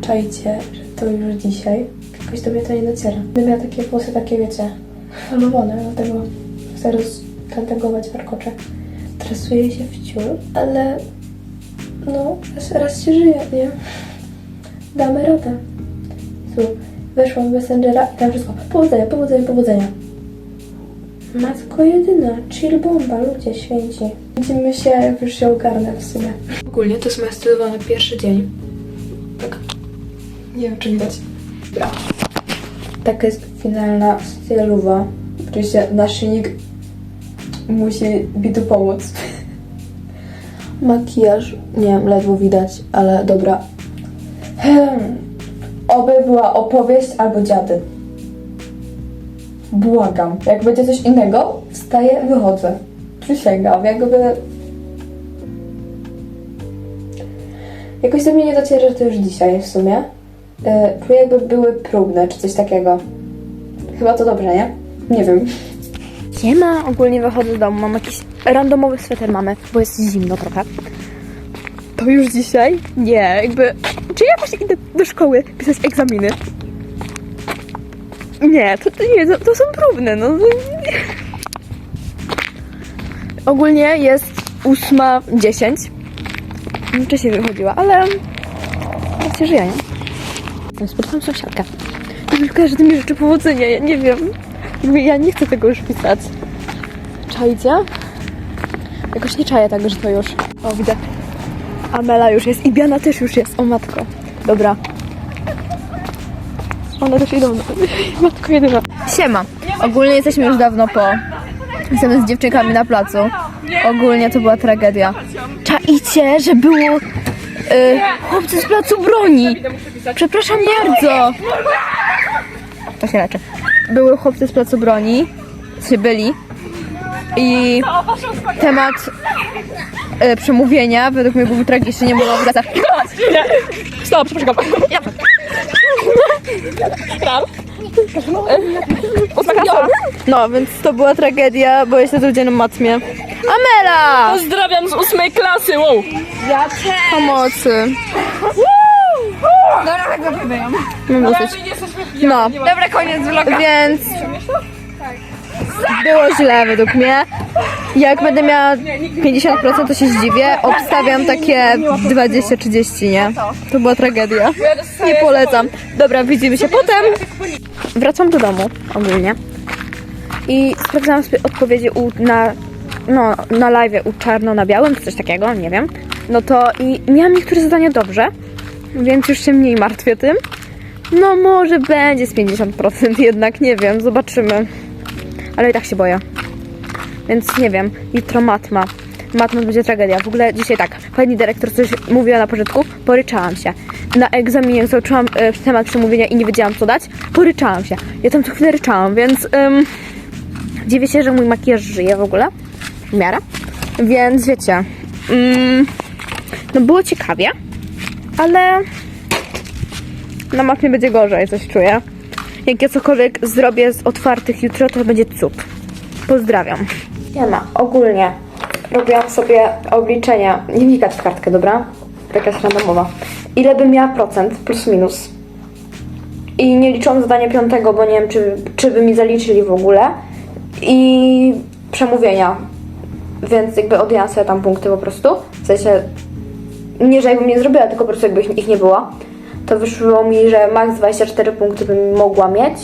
Czajcie, że to już dzisiaj. Jakoś do mnie to nie dociera. Będę miała takie włosy, takie wiecie, falowane, dlatego chcę roztantegować warkocze. Stresuję się w ciul, ale no, raz, raz się żyje, nie? Damy radę. Tu, weszłam w Messengera i tam wszystko. Powodzenia, powodzenia, powodzenia. Matko jedyna, chill bomba, ludzie święci. Widzimy się, jak już się ogarnę w sumie. Ogólnie to jest moja stylowa na pierwszy dzień. Nie wiem, czy widać. Dobra. Taka jest finalna stylowa. Oczywiście naszyjnik musi mi tu pomóc. Makijaż, nie wiem, ledwo widać, ale dobra. Hmm. Oby była opowieść albo dziady. Błagam. Jak będzie coś innego, wstaję, wychodzę. Przysięgam, jakby... Jakoś do mnie nie dociera, że to już dzisiaj w sumie. Yy, jakby były próbne, czy coś takiego. Chyba to dobrze, nie? Nie wiem. Nie ma, ogólnie wychodzę z domu, mam jakiś randomowy sweter mamy, bo jest zimno trochę. To już dzisiaj? Nie, jakby... Czy ja właśnie idę do szkoły pisać egzaminy? Nie, to, nie, to, to są próbne, no. Ogólnie jest 8.10. Wcześniej wychodziła, ale... Się żyje, nie? Spotkałam sąsiadkę. I mi każdy mi życzy powodzenia, ja nie wiem. Ja nie chcę tego już pisać. Czajcie? Jakoś nie czaję tego, że to już. O, widzę. Amela już jest i Biana też już jest. O matko. Dobra. One też idą. Matko jedyna. Siema. Ogólnie jesteśmy już dawno po. Jestem z dziewczynkami na placu. Ogólnie to była tragedia. Czaicie, że było... Y, chłopcy z placu broni. Przepraszam bardzo. To się leczy. Były chłopcy z placu broni. Czy byli. I temat e, przemówienia według mnie był tragiczny, nie było w gazach. Stop, przepraszam. Ja. No, więc to była tragedia, bo jestem codzienną matmie. Amela! Pozdrawiam z ósmej klasy, wow! Pomocy. Mam dosyć. No, Dobra, koniec vloga. więc było źle według mnie. Jak będę miała 50% to się zdziwię. Obstawiam takie 20-30, nie? To była tragedia. Nie polecam. Dobra, widzimy się potem. Wracam do domu ogólnie. I sprawdzałam sobie odpowiedzi u, na, no, na live u czarno na białym, czy coś takiego, nie wiem. No to i miałam niektóre zadania dobrze, więc już się mniej martwię tym. No może będzie z 50% jednak, nie wiem, zobaczymy. Ale i tak się boję. Więc nie wiem, jutro matma. Matma będzie tragedia. W ogóle dzisiaj tak, pani dyrektor coś mówiła na początku, poryczałam się. Na egzaminie zobaczyłam e, temat przemówienia i nie wiedziałam co dać, poryczałam się. Ja tam co chwilę ryczałam, więc ym, dziwię się, że mój makijaż żyje w ogóle. W miarę. Więc wiecie, ym, no było ciekawie, ale na matmie będzie gorzej, coś czuję. Jak ja cokolwiek zrobię z otwartych jutro, to będzie cud. Pozdrawiam. Nie ma. Ogólnie robiłam sobie obliczenia. Nie wnikać w kartkę, dobra? Jest randomowa. Ile bym miała procent, plus minus. I nie liczyłam zadania piątego, bo nie wiem, czy, czy by mi zaliczyli w ogóle. I przemówienia. Więc jakby odjęłam sobie tam punkty po prostu. W sensie, nie, że jakbym nie zrobiła, tylko po prostu jakby ich nie było. To wyszło mi, że max 24 punkty bym mogła mieć.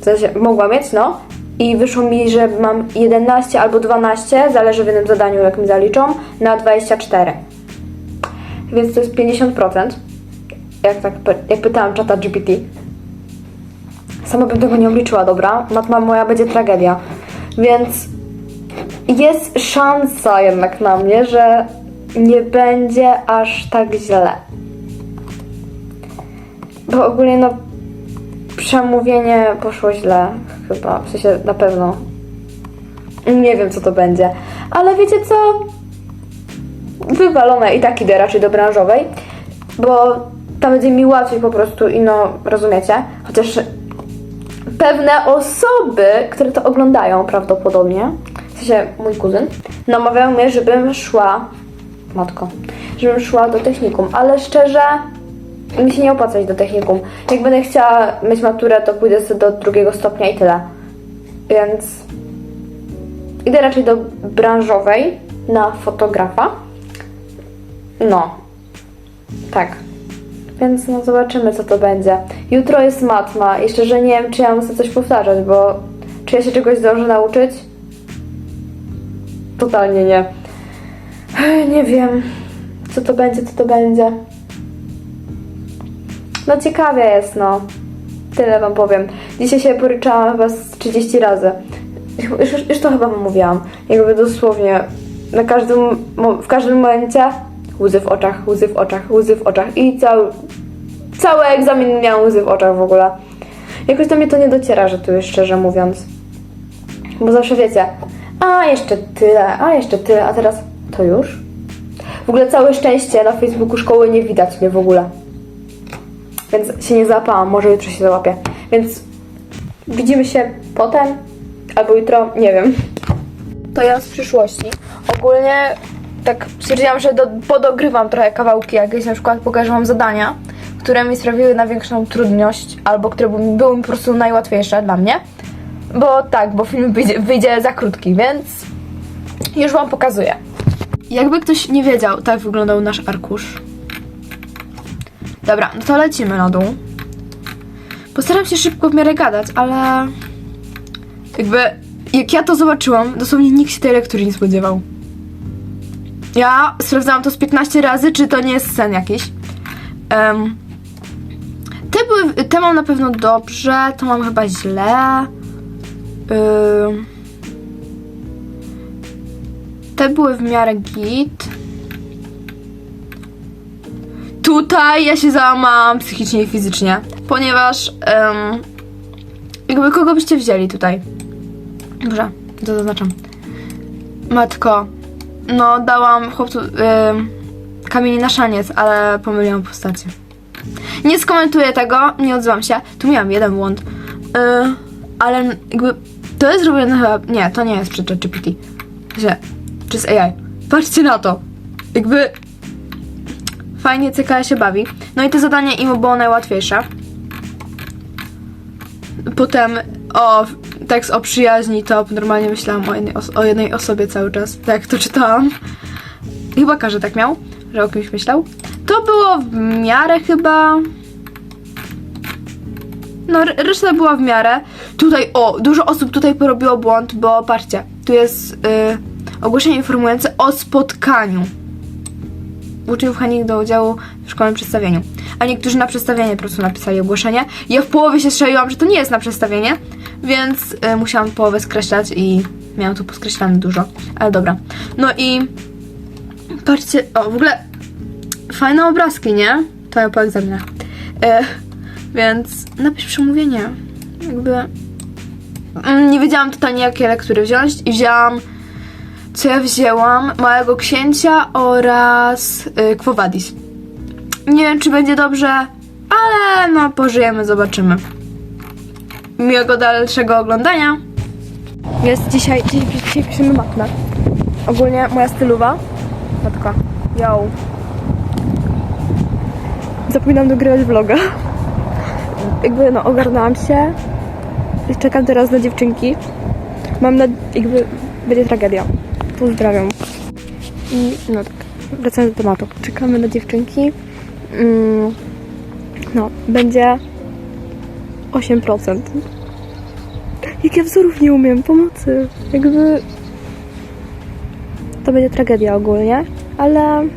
W sensie, mogła mieć, no. I wyszło mi, że mam 11 albo 12, zależy w jednym zadaniu, jak mi zaliczą, na 24. Więc to jest 50%. Jak, tak, jak pytałam czata GPT. Sama bym tego nie obliczyła, dobra? Matma moja będzie tragedia. Więc jest szansa jednak na mnie, że nie będzie aż tak źle. Bo ogólnie no przemówienie poszło źle chyba, w sensie na pewno. Nie wiem co to będzie, ale wiecie co? Wywalone i tak idę raczej do branżowej, bo tam będzie mi łatwiej po prostu i no, rozumiecie? Chociaż pewne osoby, które to oglądają prawdopodobnie, w sensie mój kuzyn, namawiał mnie, żebym szła, matko, żebym szła do technikum, ale szczerze, mi się nie opłaca iść do technikum. Jak będę chciała mieć maturę, to pójdę sobie do drugiego stopnia i tyle. Więc idę raczej do branżowej na fotografa. No, tak. Więc no zobaczymy, co to będzie. Jutro jest matma i szczerze nie wiem, czy ja muszę coś powtarzać, bo czy ja się czegoś zdążę nauczyć? Totalnie nie. Nie wiem, co to będzie, co to będzie. No ciekawie jest, no. Tyle wam powiem. Dzisiaj się poryczałam chyba z 30 razy. Już, już, już to chyba mówiłam. Jakby dosłownie na każdym, w każdym momencie łzy w oczach, łzy w oczach, łzy w oczach i cały, cały egzamin miał łzy w oczach w ogóle. Jakoś do mnie to nie dociera, że tu jest szczerze mówiąc. Bo zawsze wiecie, a jeszcze tyle, a jeszcze tyle, a teraz to już? W ogóle całe szczęście na Facebooku szkoły nie widać mnie w ogóle. Więc się nie załapałam, może jutro się załapię. Więc widzimy się potem albo jutro, nie wiem. To ja z przyszłości. Ogólnie tak stwierdziłam, że do, podogrywam trochę kawałki jakieś, na przykład pokażę wam zadania, które mi sprawiły największą trudność, albo które były, były mi po prostu najłatwiejsze dla mnie. Bo tak, bo film wyjdzie, wyjdzie za krótki, więc już wam pokazuję. Jakby ktoś nie wiedział, tak wyglądał nasz arkusz. Dobra, no to lecimy na dół. Postaram się szybko w miarę gadać, ale jakby jak ja to zobaczyłam, dosłownie nikt się tej lektury nie spodziewał. Ja sprawdzałam to z 15 razy, czy to nie jest sen jakiś. Em, te, były, te mam na pewno dobrze, to mam chyba źle. Ym, te były w miarę git. Tutaj ja się załamałam psychicznie i fizycznie, ponieważ em, jakby kogo byście wzięli tutaj? Dobrze, to zaznaczam. Matko, no dałam chłopcu ym, kamieni na szaniec, ale pomyliłam postacie. Nie skomentuję tego, nie odzywam się. Tu miałam jeden błąd. Yy, ale jakby to jest zrobione chyba... Nie, to nie jest przy ChatGPT. Że, czy z AI. Patrzcie na to. Jakby fajnie CKA się bawi. No i to zadanie im było najłatwiejsze. Potem o tekst o przyjaźni to normalnie myślałam o jednej, o jednej osobie cały czas. Tak to czytałam. Chyba każdy tak miał, że o kimś myślał. To było w miarę chyba. No, re- reszta była w miarę. Tutaj, o, dużo osób tutaj porobiło błąd, bo patrzcie, tu jest y, ogłoszenie informujące o spotkaniu uczniów chemii do udziału w szkolnym przedstawieniu. A niektórzy na przedstawienie po prostu napisali ogłoszenie. Ja w połowie się strzeliłam, że to nie jest na przedstawienie, więc y, musiałam połowę skreślać i miałam tu poskreślane dużo. Ale dobra. No i patrzcie, o w ogóle fajne obrazki, nie? To ja po egzaminach. E, więc napisz przemówienie. Jakby mm, nie wiedziałam totalnie jakie lektury wziąć i wzięłam co ja wzięłam? Małego Księcia oraz y. Nie wiem, czy będzie dobrze, ale no pożyjemy, zobaczymy. Miłego dalszego oglądania. Jest dzisiaj, dzisiaj, dzisiaj piszemy matmę. Ogólnie moja stylowa. Matka. Yo. Zapominam dogrywać vloga. Jakby no ogarnęłam się. Czekam teraz na dziewczynki. Mam na... jakby będzie tragedia. Pozdrawiam. I no tak, wracając do tematu. Czekamy na dziewczynki. Mm, no, będzie 8%. Jak ja wzorów nie umiem, pomocy. Jakby to będzie tragedia ogólnie, ale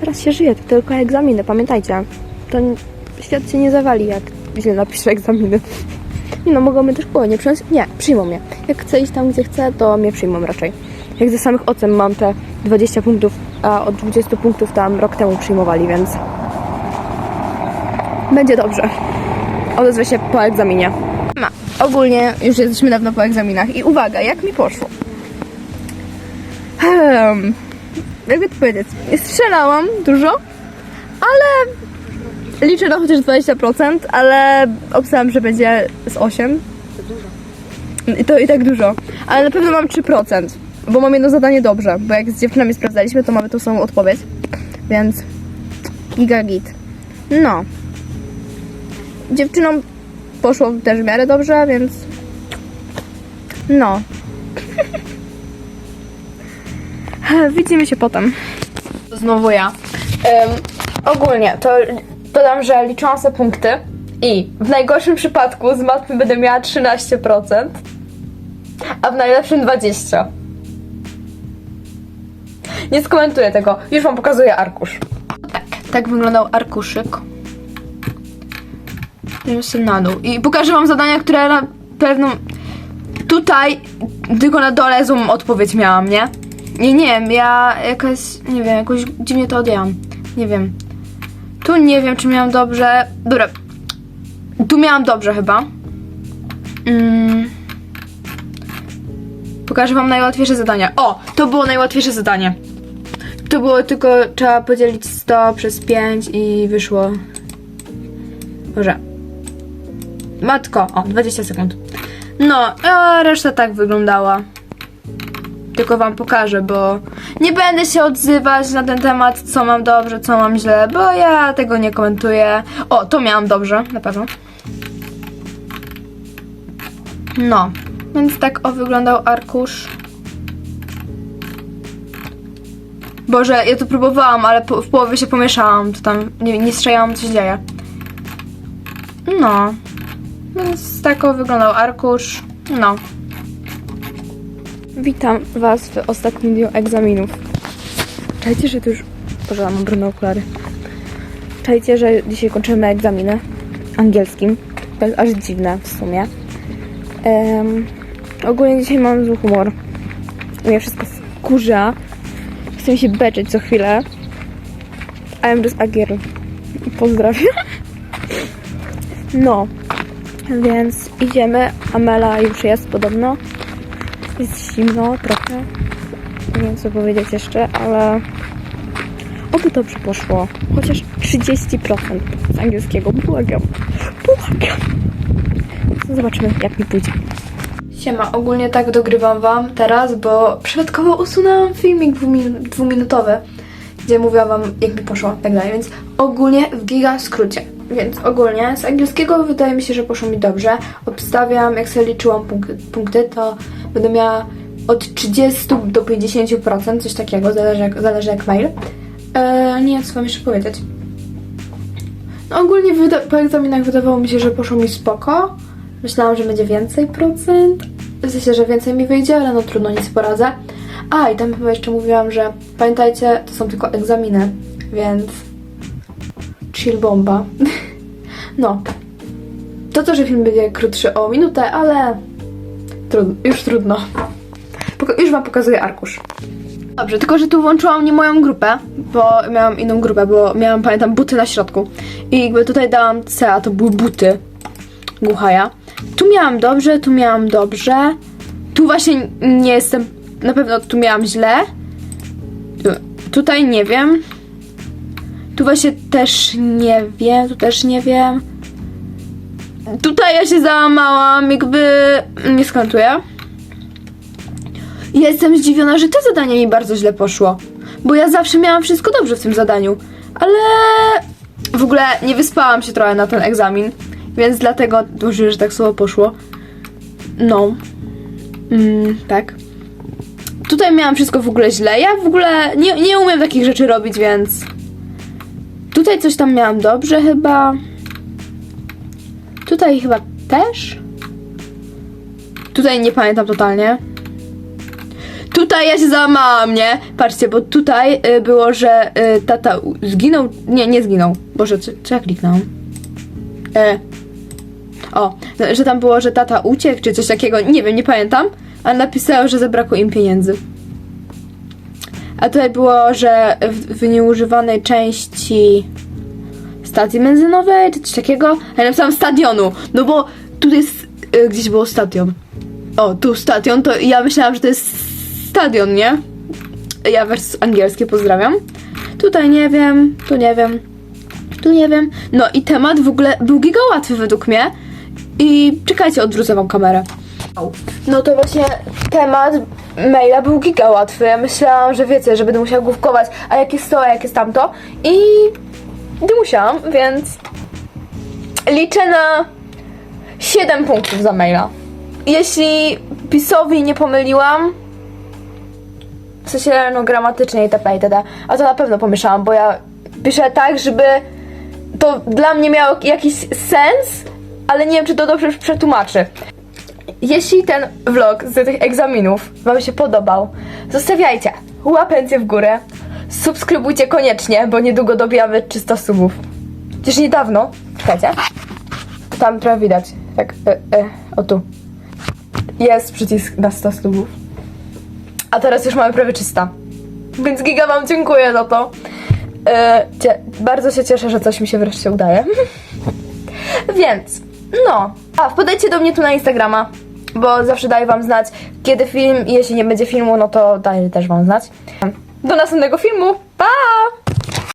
teraz się żyje, to tylko egzaminy, pamiętajcie. To świat się nie zawali, jak źle napiszę egzaminy. Nie no, mogą mnie też było, nie przyjąć? Nie, przyjmą mnie. Jak chcę iść tam, gdzie chcę, to mnie przyjmą raczej. Jak ze samych ocen mam te 20 punktów, a od 20 punktów tam rok temu przyjmowali, więc będzie dobrze. Odezwę się po egzaminie. Ogólnie już jesteśmy dawno po egzaminach i uwaga, jak mi poszło? Hmm. Jakby to powiedzieć? Strzelałam dużo, ale liczę na chociaż 20%, ale obstałam, że będzie z 8. I to i tak dużo. Ale na pewno mam 3%, bo mam jedno zadanie dobrze, bo jak z dziewczynami sprawdzaliśmy, to mamy tą samą odpowiedź. Więc giga git. No. Dziewczynom poszło też w miarę dobrze, więc no. Widzimy się potem. Znowu ja. ogólnie to dodam, że liczyłam sobie punkty i w najgorszym przypadku z matmy będę miała 13%, a w najlepszym 20%. Nie skomentuję tego, już wam pokazuję arkusz. Tak, tak wyglądał arkuszyk. Jeszcze na dół. I pokażę wam zadania, które na pewno tutaj tylko na dole złą odpowiedź miałam, nie? Nie, nie wiem, ja jakaś, nie wiem, jakoś dziwnie to odjęłam. Nie wiem. Tu nie wiem, czy miałam dobrze. Dobra. Tu miałam dobrze chyba. Mm. Pokażę wam najłatwiejsze zadania. O, to było najłatwiejsze zadanie. To było tylko, trzeba podzielić 100 przez 5 i wyszło... Może. Matko, o, 20 sekund. No, a reszta tak wyglądała. Tylko wam pokażę, bo nie będę się odzywać na ten temat, co mam dobrze, co mam źle, bo ja tego nie komentuję. O, to miałam dobrze, na pewno. No, więc tak o wyglądał arkusz. Boże, ja to próbowałam, ale po, w połowie się pomieszałam, to tam nie, nie strzejałam, co się dzieje. No, więc tak o wyglądał arkusz. No. Witam Was w ostatnim dniu egzaminów. Czajcie, że to już... Boże, mam brudne okulary. Czajcie, że dzisiaj kończymy egzaminy angielskim. To jest aż dziwne w sumie. Em, ogólnie dzisiaj mam zły humor. Mnie wszystko wkurza. Chcę mi się beczyć co chwilę. I'm just a. Pozdrawiam. No. Więc idziemy. Amela już jest podobno. Jest zimno trochę. Nie wiem co powiedzieć jeszcze, ale oby dobrze poszło. Chociaż 30% z angielskiego. Błagam. Błagam. Zobaczymy jak mi pójdzie. Siema, ogólnie tak dogrywam wam teraz, bo przypadkowo usunęłam filmik dwumin- dwuminutowy, gdzie mówiłam wam jak mi poszło tak dalej, więc ogólnie w giga skrócie. Więc ogólnie z angielskiego wydaje mi się, że poszło mi dobrze. Obstawiam, jak sobie liczyłam punk- punkty, to będę miała od 30 do 50%, coś takiego, zależy jak, zależy jak mail. Eee, nie wiem co wam jeszcze powiedzieć. No ogólnie po egzaminach wydawało mi się, że poszło mi spoko. Myślałam, że będzie więcej procent. W sensie, że więcej mi wyjdzie, ale no trudno, nic poradzę. A, i tam chyba jeszcze mówiłam, że pamiętajcie, to są tylko egzaminy, więc chill bomba. no. To to, że film będzie krótszy o minutę, ale już trudno. Już wam pokazuję arkusz. Dobrze, tylko że tu włączyłam nie moją grupę, bo miałam inną grupę, bo miałam, pamiętam, buty na środku. I jakby tutaj dałam C, a to były buty głuchaja. Tu miałam dobrze, tu miałam dobrze. Tu właśnie nie jestem, na pewno tu miałam źle. Tu, tutaj nie wiem. Tu właśnie też nie wiem, tu też nie wiem. Tutaj ja się załamałam, jakby nie skomentuję. Ja Jestem zdziwiona, że to zadanie mi bardzo źle poszło. Bo ja zawsze miałam wszystko dobrze w tym zadaniu. Ale w ogóle nie wyspałam się trochę na ten egzamin. Więc dlatego możliwe, że tak słowo poszło. No. Mm, tak. Tutaj miałam wszystko w ogóle źle. Ja w ogóle nie, nie umiem takich rzeczy robić, więc. Tutaj coś tam miałam dobrze chyba. Tutaj chyba też. Tutaj nie pamiętam totalnie. Tutaj ja się załamałam, nie? Patrzcie, bo tutaj y, było, że y, tata zginął. Nie, nie zginął. Boże, co, co ja kliknęłam? E. O, że tam było, że tata uciekł, czy coś takiego. Nie wiem, nie pamiętam. Ale napisałem, że zabrakło im pieniędzy. A tutaj było, że w, w nieużywanej części stacji benzynowej, czy coś takiego. Ja napisałam stadionu, no bo tu jest, y, gdzieś było stadion. O, tu stadion, to ja myślałam, że to jest stadion, nie? Ja wersję angielskie pozdrawiam. Tutaj nie wiem, tu nie wiem, tu nie wiem. No i temat w ogóle był giga łatwy według mnie. I czekajcie, odwrócę wam kamerę. No to właśnie temat maila był giga łatwy. Ja myślałam, że wiecie, że będę musiała główkować, a jak jest to, a jak jest tamto. I nie musiałam, więc liczę na 7 punktów za maila. Jeśli pisowi nie pomyliłam, w sensie no gramatycznie itp. itd. A to na pewno pomieszałam, bo ja piszę tak, żeby to dla mnie miało jakiś sens, ale nie wiem, czy to dobrze przetłumaczy. Jeśli ten vlog z tych egzaminów Wam się podobał, zostawiajcie łapencję w górę, subskrybujcie koniecznie, bo niedługo dobijamy 300 subów. Przecież niedawno, czekajcie, tam trochę widać, tak, e, e, o tu, jest przycisk na 100 subów. A teraz już mamy prawie 300. Więc giga wam dziękuję za to. E, bardzo się cieszę, że coś mi się wreszcie udaje. Więc, no. A, wpadajcie do mnie tu na Instagrama, bo zawsze daję wam znać, kiedy film i jeśli nie będzie filmu, no to daję też wam znać. Do następnego filmu. Pa!